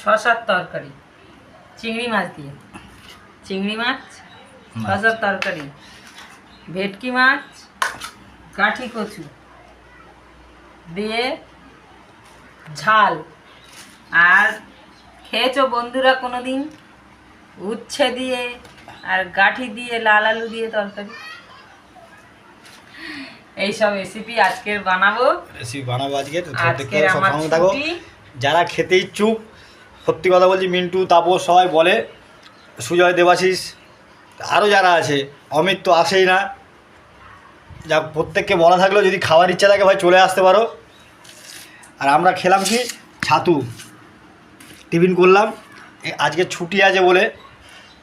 শশার তরকারি চিংড়ি মাছ দিয়ে। চিংড়ি মাছ শশার তরকারি ভেটকি মাছ কাঠি কচু দিয়ে ঝাল। আর খেয়েছো বন্ধুরা কোনো দিন উচ্ছে দিয়ে আর গাঠি দিয়ে লাল আলু দিয়ে তরকারি? এইসব রেসিপি আজকের বানাবো। রেসিপি বানাবো আজকে আমার যারা খেতে ইচ্ছুক সত্যি কথা বলছি মিন্টু তাপস সবাই বলে সুজয় দেবাশিস আরও যারা আছে অমিত তো আসেই না। যা প্রত্যেককে বলা থাকলেও যদি খাওয়ার ইচ্ছা থাকে ভাই চলে আসতে পারো। আর আমরা খেলাম কি? ছাতু। টিফিন করলাম। আজকে ছুটি আছে বলে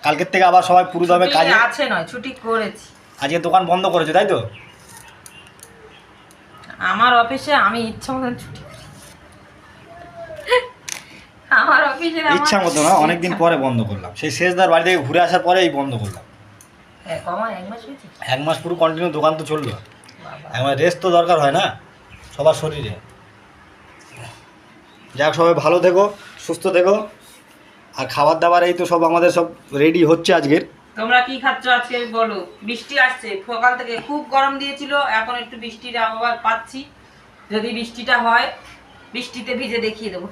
কালকের থেকে আবার সবাই পুরো দমে ছুটি কাজে আছে নয় ছুটি করেছি। আজকে দোকান বন্ধ করেছে তাই তো? আমার অফিসে আমি ইচ্ছা মতন ছুটি করি। আমার অফিসে আমার ইচ্ছা মতো না অনেকদিন পরে বন্ধ করলাম। সেই শেষদার বাড়ি থেকে ঘুরে আসার পরে এই বন্ধ করলাম। হ্যাঁ, এক মাস হয়েছে? এক মাস পুরো কন্টিনিউ দোকান তো চলল। বাবা। একবার রেস্ট তো দরকার হয় না সবার শরীরে। যাক সবাই ভালো থেকো সুস্থ থেকো। আর খাবার দাবার এই তো সব আমাদের সব রেডি হচ্ছে আজকের। তোমরা কি খাচ্ছ আজকে? বলো। বৃষ্টি আসছে। সকাল থেকে খুব গরম দিয়েছিল এখন একটু বৃষ্টির আবহাওয়া পাচ্ছি। যদি বৃষ্টিটা হয় বৃষ্টিতে ভিজে দেখিয়ে দেবো।